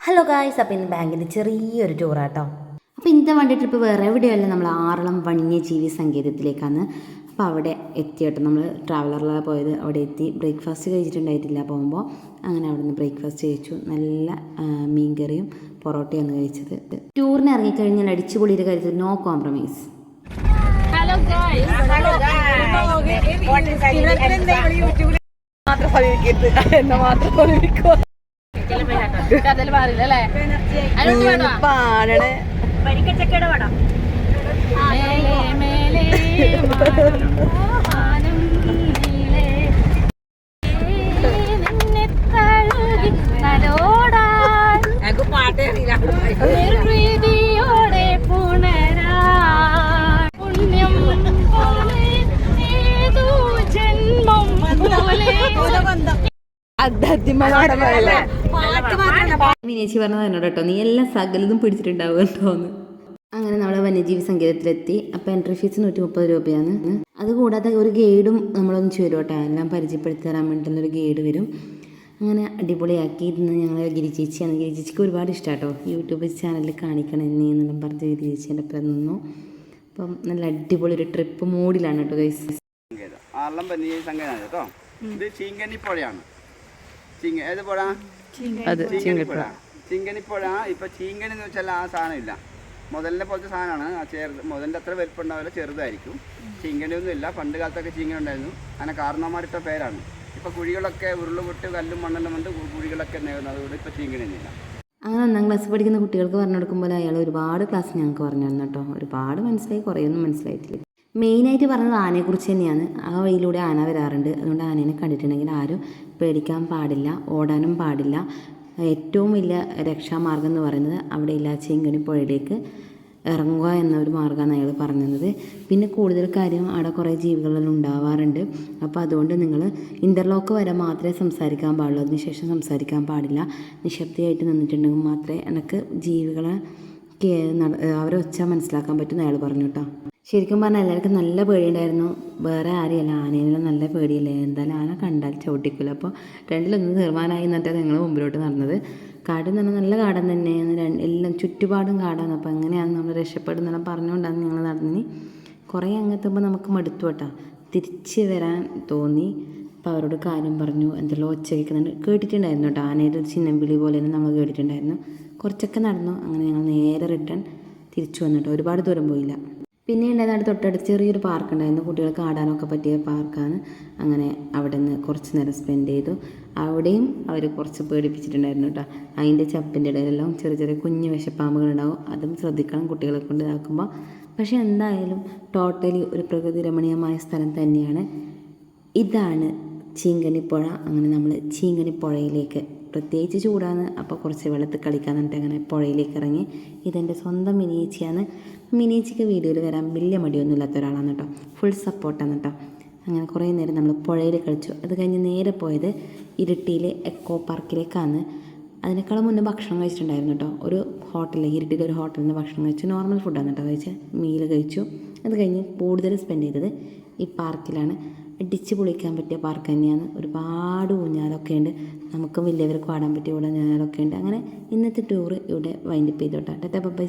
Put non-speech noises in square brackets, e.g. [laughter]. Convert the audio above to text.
Hello guys അപ്പോൾ ഇന്ന് ബാങ്കിന്റെ ചെറിയൊരു ടൂറാട്ടോ അപ്പോൾ ഇന്നത്തെ വണ്ടി ട്രിപ്പ് വേറെ എവിടെയല്ല നമ്മൾ ആറളം വന്യജീവി സങ്കേതത്തിലേക്കാണ് അപ്പോൾ അവിടെ എത്തിയിട്ട് നമ്മൾ ട്രാവലറിലാണ് പോയത് അവിടെ എത്തി ബ്രേക്ക്ഫാസ്റ്റ് കഴിച്ചിട്ടുണ്ടായിട്ടില്ല പോകുമ്പോൾ അങ്ങനെ അവിടെ നിന്ന് ബ്രേക്ക്ഫാസ്റ്റ് കഴിച്ചു നല്ല മീൻകറിയും പൊറോട്ടയാണ് കഴിച്ചത് ടൂറിന് ഇറങ്ങിക്കഴിഞ്ഞാൽ അടിച്ചുപൊളിയുടെ കാര്യത്തിൽ no compromise hello guys hello മാത്രം സമീപിക്കരുത് എന്നെ മാത്രം സമീപിക്കുക കഥയിൽ പാടില്ല അല്ലേ അതിനൊന്നും വേണോ പാടണേ. മേലെ [laughs] വിനേച്ചി പറഞ്ഞത് എന്നോട് കേട്ടോ. നീ എല്ലാം സകലതും പിടിച്ചിട്ടുണ്ടാവും കേട്ടോന്ന് അങ്ങനെ നമ്മളെ വന്യജീവി സങ്കേതത്തിലെത്തി. അപ്പോൾ എൻട്രി ഫീസ് നൂറ്റി മുപ്പത് രൂപയാണ്. അതുകൂടാതെ ഒരു ഗൈഡും നമ്മളൊന്ന് കേട്ടോ എല്ലാം പരിചയപ്പെടുത്തി തരാൻ വേണ്ടിയിട്ടുള്ള ഒരു ഗൈഡ് വരും. അങ്ങനെ അടിപൊളിയാക്കി. ഇന്ന് ഞങ്ങൾ ഗിരി ചേച്ചിയാണ് ഗിരി ചേച്ചിക്ക് ഒരുപാട് ഇഷ്ടമാട്ടോ കേട്ടോ യൂട്യൂബ് ചാനലിൽ കാണിക്കണം എന്നെ എന്നെല്ലാം പറഞ്ഞ് ഗിരി ചേച്ചീന്റെ ഒപ്പം നിന്നു. അപ്പം നല്ല അടിപൊളി ഒരു ട്രിപ്പ് മൂഡിലാണ് കേട്ടോ ഗൈസ് കേട്ടോ. ഇത് ചീങ്കന്നിപ്പുഴയാണ് ചീങ്ക ഏത് പുഴ? അത് ഇപ്പൊ ചീങ്കനി എന്ന് വെച്ചാൽ ആ സാധനം ഇല്ല മുതലിനെ പോലത്തെ സാധനമാണ്. ആ ചെറുത് മുതലിന്റെ അത്ര വലിപ്പം ഉണ്ടാവില്ല ചെറുതായിരിക്കും. ഒന്നും ഇല്ല. പണ്ട് കാലത്തൊക്കെ ചീങ്ങനി ഉണ്ടായിരുന്നു അങ്ങനെ കാരണവന്മാരിട്ട പേരാണ്. ഇപ്പൊ കുഴികളൊക്കെ ഉരുളുപൊട്ട് കല്ലും മണ്ണെല്ലാം കൊണ്ട് കുഴികളൊക്കെ നേടുന്നത് അതുകൊണ്ട് ഇപ്പൊ ചീങ്കണിയൊന്നുമില്ല അങ്ങനെ ഒന്നാം ക്ലാസ് പഠിക്കുന്ന കുട്ടികൾക്ക് പറഞ്ഞു കൊടുക്കുമ്പോൾ അയാൾ ഒരുപാട് ക്ലാസ് ഞങ്ങൾക്ക് പറഞ്ഞു തന്നു കേട്ടോ. ഒരുപാട് മനസ്സിലായി. കുറേയൊന്നും മനസ്സിലായിട്ടില്ല. മെയിനായിട്ട് പറഞ്ഞത് ആനയെക്കുറിച്ച് തന്നെയാണ്. ആ വഴിയിലൂടെ ആന വരാറുണ്ട്. അതുകൊണ്ട് ആനേനെ കണ്ടിട്ടുണ്ടെങ്കിൽ ആരും പേടിക്കാൻ പാടില്ല ഓടാനും പാടില്ല. ഏറ്റവും വലിയ രക്ഷാമാർഗം എന്ന് പറയുന്നത് അവിടെ ഇല്ല ചെങ്കനി പുഴയിലേക്ക് ഇറങ്ങുക എന്നൊരു മാർഗമാണ് അയാൾ പറഞ്ഞത്. പിന്നെ കൂടുതൽ കാര്യം അവിടെ കുറേ ജീവികളെല്ലാം ഉണ്ടാവാറുണ്ട്. അപ്പോൾ അതുകൊണ്ട് നിങ്ങൾ ഇന്റർലോക്ക് വരെ മാത്രമേ സംസാരിക്കാൻ പാടുള്ളൂ. അതിനുശേഷം സംസാരിക്കാൻ പാടില്ല. നിശബ്ദയായിട്ട് നിന്നിട്ടുണ്ടെങ്കിൽ മാത്രമേ എനിക്ക് ജീവികളെ അവരെ ഒച്ച മനസ്സിലാക്കാൻ പറ്റുമെന്ന് അയാൾ പറഞ്ഞു കേട്ടോ. ശരിക്കും പറഞ്ഞാൽ എല്ലാവർക്കും നല്ല പേടിയുണ്ടായിരുന്നു. വേറെ ആരെയല്ല ആനയെല്ലാം നല്ല പേടിയല്ലേ? എന്തായാലും ആന കണ്ടാൽ ചവിട്ടിക്കില്ല അപ്പോൾ രണ്ടിലൊന്നും തീർമാനമായി എന്നിട്ട് ഞങ്ങൾ മുമ്പിലോട്ട് നടന്നത്. കാട് എന്ന് പറഞ്ഞാൽ നല്ല കാടൻ തന്നെയാണ്. എല്ലാം ചുറ്റുപാടും കാടാണ്. അപ്പോൾ എങ്ങനെയാണ് നമ്മൾ രക്ഷപ്പെടുന്നെല്ലാം പറഞ്ഞുകൊണ്ടാണ് ഞങ്ങൾ നടന്നിന്. കുറേ അങ്ങെത്തുമ്പോൾ നമുക്ക് മടുത്തു കേട്ടോ. തിരിച്ച് വരാൻ തോന്നി. അപ്പോൾ അവരോട് കാര്യം പറഞ്ഞു. എന്തെല്ലോ ഒച്ച കേൾക്കുന്നുണ്ട് കേട്ടിട്ടുണ്ടായിരുന്നു കേട്ടോ. ആനയുടെ ഒരു ചിഹ്നം വിളി പോലെ തന്നെ നമ്മൾ കേട്ടിട്ടുണ്ടായിരുന്നു. കുറച്ചൊക്കെ നടന്നു. അങ്ങനെ ഞങ്ങൾ നേരെ റിട്ടേൺ തിരിച്ചു വന്നിട്ടോ ഒരുപാട് ദൂരം പോയില്ല. പിന്നെ ഉണ്ടായിരുന്ന തൊട്ടടുത്ത് ചെറിയൊരു പാർക്ക് ഉണ്ടായിരുന്നു കുട്ടികൾക്ക് ആടാനൊക്കെ പറ്റിയ പാർക്കാണ്. അങ്ങനെ അവിടെ നിന്ന് കുറച്ച് നേരം സ്പെൻഡ് ചെയ്തു. അവിടെയും അവർ കുറച്ച് പേടിപ്പിച്ചിട്ടുണ്ടായിരുന്നു കേട്ടോ. അതിന്റെ ചപ്പിന്റെ ഇടയിലെല്ലാം ചെറിയ ചെറിയ കുഞ്ഞു വിഷപ്പാമ്പുകളുണ്ടാവും. അതും ശ്രദ്ധിക്കണം കുട്ടികളെ കൊണ്ട് ഇതാക്കുമ്പോൾ. പക്ഷേ എന്തായാലും ടോട്ടലി ഒരു പ്രകൃതി രമണീയമായ സ്ഥലം തന്നെയാണ്. ഇതാണ് ചീങ്കണിപ്പുഴ അങ്ങനെ നമ്മൾ ചീങ്കണിപ്പുഴയിലേക്ക് പ്രത്യേകിച്ച് ചൂടാണ്. അപ്പോൾ കുറച്ച് വെള്ളത്തിൽ കളിക്കാൻ എന്നിട്ട് അങ്ങനെ പുഴയിലേക്ക് ഇറങ്ങി. ഇതെന്റെ സ്വന്തം മിനിയേച്ചിയാണ് മിനിയേച്ചിക്ക് വീഡിയോയിൽ വരാൻ വലിയ മടിയൊന്നും ഇല്ലാത്ത ഒരാളാണ് കേട്ടോ. ഫുൾ സപ്പോർട്ടാണ് കേട്ടോ. അങ്ങനെ കുറേ നേരം നമ്മൾ പുഴയിൽ കളിച്ചു. അത് കഴിഞ്ഞ് നേരെ പോയത് ഇരിട്ടിയിലെ എക്കോ പാർക്കിലേക്കാണ് അതിനേക്കാളും മുന്നേ ഭക്ഷണം കഴിച്ചിട്ടുണ്ടായിരുന്നു കേട്ടോ. ഒരു ഹോട്ടലിൽ ഇരിട്ടിയിലെ ഒരു ഹോട്ടലിൽ നിന്ന് ഭക്ഷണം കഴിച്ചു. നോർമൽ ഫുഡാണ് കേട്ടോ കഴിച്ചത് മീൽ കഴിച്ചു. അത് കഴിഞ്ഞ് കൂടുതൽ സ്പെൻഡ് ചെയ്തത് ഈ പാർക്കിലാണ് അടിച്ച് പൊളിക്കാൻ പറ്റിയ പാർക്ക് തന്നെയാണ്. ഒരുപാട് ഊഞ്ഞാലൊക്കെ ഉണ്ട്. നമുക്കും വലിയവർക്ക് ആടാൻ പറ്റിയ ഊഞ്ഞാലൊക്കെ ഉണ്ട്. അങ്ങനെ ഇന്നത്തെ ടൂർ ഇവിടെ വൈൻഡപ്പ് ചെയ്തോട്ടെ ടാറ്റാ ബൈ